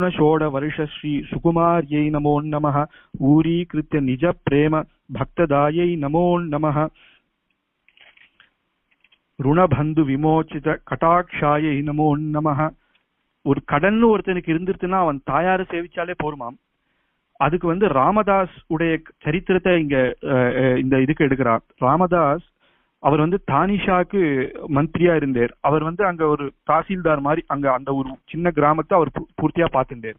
षोड वर्ष श्री सुकुमार्यै नमो नमः ऊरीकृत्य निज प्रेम भक्तदायै नमो नमः ருணபந்து விமோச்சித கட்டாட்சாயை நமோ நமஹ ஒரு கடன் ஒருத்தனுக்கு இருந்துருச்சுன்னா அவன் தாயாரை சேவிச்சாலே போருமாம் அதுக்கு வந்து ராமதாஸ் உடைய சரித்திரத்தை இங்க அஹ், அஹ், இந்த இதுக்கு எடுக்கிறார் ராமதாஸ் அவர் வந்து தானிஷாக்கு மந்திரியா இருந்தார். அவர் வந்து அங்க ஒரு தாசில்தார் மாதிரி அங்க அந்த ஒரு சின்ன கிராமத்தை அவர் பூ- பூர்த்தியா பார்த்துட்டார்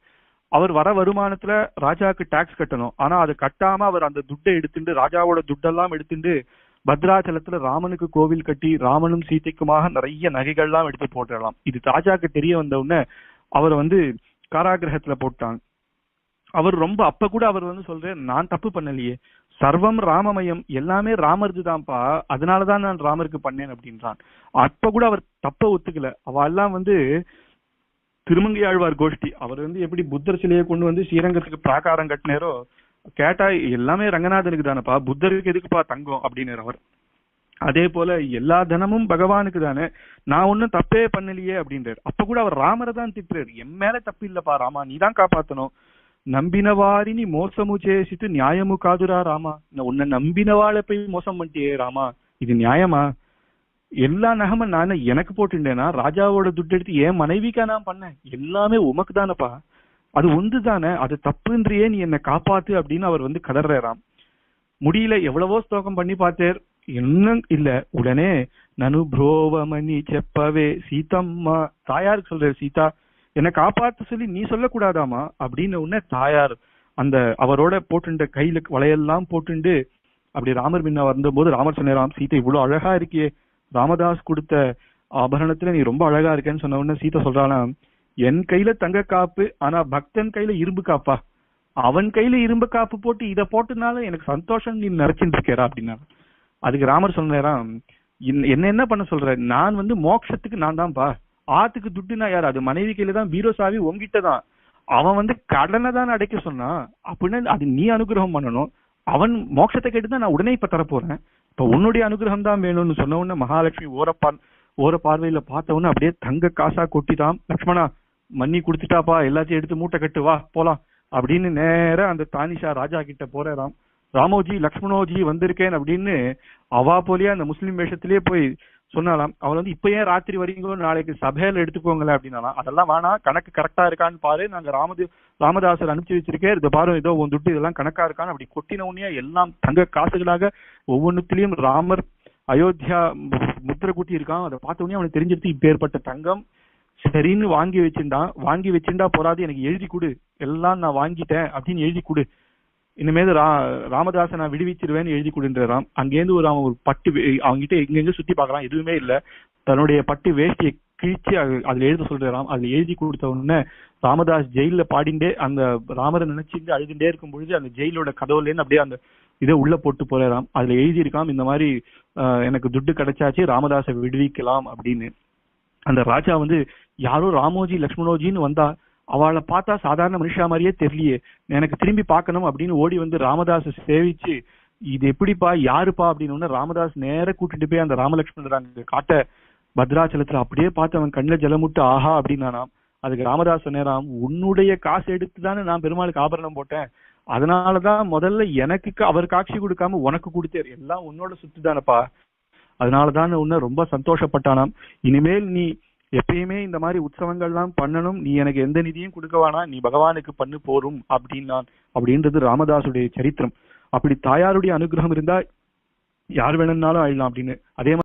அவர் வர வருமானத்துல ராஜாவுக்கு டாக்ஸ் கட்டணும். ஆனா அதை கட்டாம அவர் அந்த துட்டை எடுத்துட்டு ராஜாவோட துட்டெல்லாம் எடுத்துட்டு பத்ராச்சலத்துல ராமனுக்கு கோவில் கட்டி ராமனும் சீதைக்குமாக நிறைய நகைகள்லாம் எடுத்து போட்டுடலாம். இது ராஜாக்கு தெரிய வந்த உடனே அவர் வந்து காராகிரகத்துல போட்டாங்க. அவர் ரொம்ப அப்ப கூட அவர் வந்து சொல்றேன் நான் தப்பு பண்ணலையே. சர்வம் ராமமயம் எல்லாமே ராமர்து தான்ப்பா அதனாலதான் நான் ராமருக்கு பண்ணேன் அப்படின்றான். அப்ப கூட அவர் தப்ப ஒத்துக்கல. அவ எல்லாம் வந்து திருமங்கை ஆழ்வார் கோஷ்டி. அவர் வந்து எப்படி புத்தர் சிலையை கொண்டு வந்து ஸ்ரீரங்கத்துக்கு பிராகாரம் கட்டினாரோ கேட்டா எல்லாமே ரங்கநாதனுக்கு தானப்பா புத்தருக்கு எதுக்குப்பா தங்கம் அப்படின்னு அவர். அதே போல எல்லா தனமும் பகவானுக்கு தானே. நான் ஒண்ணும் தப்பே பண்ணலையே அப்படின்றாரு. அப்ப கூட அவர் ராமரை தான் திட்டுறாரு. என் மேல தப்பு இல்லப்பா ராமா நீ தான் காப்பாத்தணும். நம்பின வாரினி மோசமு చేసితు நியாயமு காதுரா ராமா நான் உன்னை நம்பினவாளை போய் மோசம் பண்ணிட்டியே ராமா இது நியாயமா எல்லா நகமும் நானே எனக்கு போட்டுட்டேனா ராஜாவோட துட்டு எடுத்து என் மனைவிக்கா நான் பண்ணேன் எல்லாமே உமக்கு தானப்பா அது ஒன்று தானே அது தப்புன்றியே நீ என்னை காப்பாத்து அப்படின்னு அவர் வந்து கதறாராம் முடியல எவ்வளவோ ஸ்தோகம் பண்ணி பார்த்தார் இன்னும் இல்ல உடனே நனு புரோவமணி செப்பவே சீதம்மா தாயாருக்கு சொல்றாரு சீதா என்னை காப்பாத்த சொல்லி நீ சொல்லக்கூடாதாமா அப்படின்னு உடனே தாயார் அந்த அவரோட போட்டுண்ட கையில வளையெல்லாம் போட்டுண்டு அப்படி ராமர் முன்ன வந்தபோது ராமர் சொன்னாராம் சீதை இவ்வளவு அழகா இருக்கியே ராமதாஸ் கொடுத்த ஆபரணத்துல நீ ரொம்ப அழகா இருக்கேன்னு சொன்ன உடனே சீதை சொல்றாளாம் என் கையில தங்க காப்பு ஆனா பக்தன் கையில இரும்பு காப்பா? அவன் கையில இரும்பு காப்பு போட்டு இதை போட்டனால எனக்கு சந்தோஷம் நீ நினைச்சிட்டு இருக்கேரா அப்படின்னா அதுக்கு ராமர் சொன்னாராம் என்ன என்ன பண்ண சொல்ற? நான் வந்து மோட்சத்துக்கு நான் தான்ப்பா. ஆத்துக்கு துட்டுனா யார்? அது மனைவி கையில தான் பீரோ சாவி உங்ககிட்ட தான் அவன் வந்து கடனை தான் அடைக்க சொன்னான் அப்படின்னா அது நீ அனுகிரகம் பண்ணணும். அவன் மோட்சத்தை கேட்டு தான் நான் உடனே இப்ப தரப்போறேன். இப்ப உன்னுடைய அனுகிரகம் தான் வேணும்னு சொன்ன உடனே மகாலட்சுமி ஓரப்பா ஓர பார்வையில பார்த்த அப்படியே தங்க காசா கொட்டிட்டான் லக்ஷ்மணா மண்ணி குடுத்துட்டாப்பா எல்லாத்தையும் எடுத்து மூட்டை கட்டு வா போலாம். அப்படின்னு நேரா அந்த தானிஷா ராஜா கிட்ட போறாராம் ராமோஜி லக்ஷ்மணோஜி வந்திருக்கேன் அப்படின்னு அவா போலியே அந்த முஸ்லீம் வேஷத்திலேயே போய் சொன்னாலாம் அவள் வந்து இப்ப ஏன் ராத்திரி வரீங்களோ நாளைக்கு சபையில எடுத்துக்கோங்களேன் அப்படின்னாலாம் அதெல்லாம் வேணாம் கணக்கு கரெக்டா இருக்கான்னு பாரு நாங்க ராமது ராமதாசர் அனுப்பிச்சு வச்சிருக்கேன் இதை பாரு ஏதோ உன் துட்டு இதெல்லாம் கணக்கா இருக்கான்னு அப்படி கொட்டின உடனே எல்லாம் தங்க காசுகளாக ஒவ்வொன்றுத்திலையும் ராமர் அயோத்தியா மு- முத்திரை குட்டி இருக்கான் அதை பார்த்த உடனே அவனுக்கு தெரிஞ்சிருச்சு இப்பேற்பட்ட தங்கம் சரின்னு வாங்கி வச்சிருந்தான் வாங்கி வச்சிருந்தா போறாது எனக்கு எழுதி கொடு எல்லாம் நான் வாங்கிட்டேன் அப்படின்னு எழுதி கொடு. இனிமேல் ரா ராமதாசை நான் விடுவிச்சிருவேன்னு எழுதி கொடுன்றாம் அங்கேருந்து ஒரு அவன் ஒரு பட்டு வே- எங்கெங்க சுத்தி பார்க்கறான் எதுவுமே இல்ல. தன்னுடைய பட்டு வேஷ்டியை கிழிச்சு அதுல எழுத சொல்றாராம் அதுல எழுதி கொடுத்த உடனே ராமதாஸ் ஜெயில பாடிண்டே அந்த ராமரை நினைச்சிருந்து அழுதுண்டே இருக்கும் பொழுது அந்த ஜெயிலோட கதவுல இருந்து அப்படியே அந்த இதை உள்ள போட்டு போறாராம் அதுல எழுதியிருக்காம் இந்த மாதிரி எனக்கு துட்டு கிடைச்சாச்சு ராமதாஸை விடுவிக்கலாம் அப்படின்னு. அந்த ராஜா வந்து யாரோ ராமோஜி லக்ஷ்மணோஜின்னு வந்தா அவளை பார்த்தா சாதாரண மனுஷா மாதிரியே தெரியலையே. எனக்கு திரும்பி பார்க்கணும் அப்படின்னு ஓடி வந்து ராமதாஸ சேவிச்சு இது எப்படிப்பா யாருப்பா? அப்படின்னு ராமதாஸ் நேர கூட்டிட்டு போய் அந்த ராமலட்சுமணர் அங்க காட்ட பத்ராச்சலத்துல அப்படியே பார்த்து அவன் கண்ணுல ஜலமுட்டு ஆஹா அப்படின்னானாம். அதுக்கு ராமதாஸ் சொன்னேராம் உன்னுடைய காசு எடுத்து தானே நான் பெருமாளுக்கு ஆபரணம் போட்டேன். அதனாலதான் முதல்ல எனக்கு அவர் காட்சி கொடுக்காம உனக்கு கொடுத்தாரு எல்லாம் உன்னோட சுத்து தானப்பா அதனாலதான் உன்ன ரொம்ப சந்தோஷப்பட்டானாம். இனிமேல் நீ எப்பயுமே இந்த மாதிரி உற்சவங்கள்லாம் பண்ணணும். நீ எனக்கு எந்த நிதியும் கொடுக்க வேணாம் நீ பகவானுக்கு பண்ணு போரும் அப்படின்னான். அப்படின்றது ராமதாசுடைய சரித்திரம். அப்படி தாயாருடைய அனுகிரகம் இருந்தா யார் வேணும்னாலும் அழலாம் அப்படின்னு. அதே மாதிரி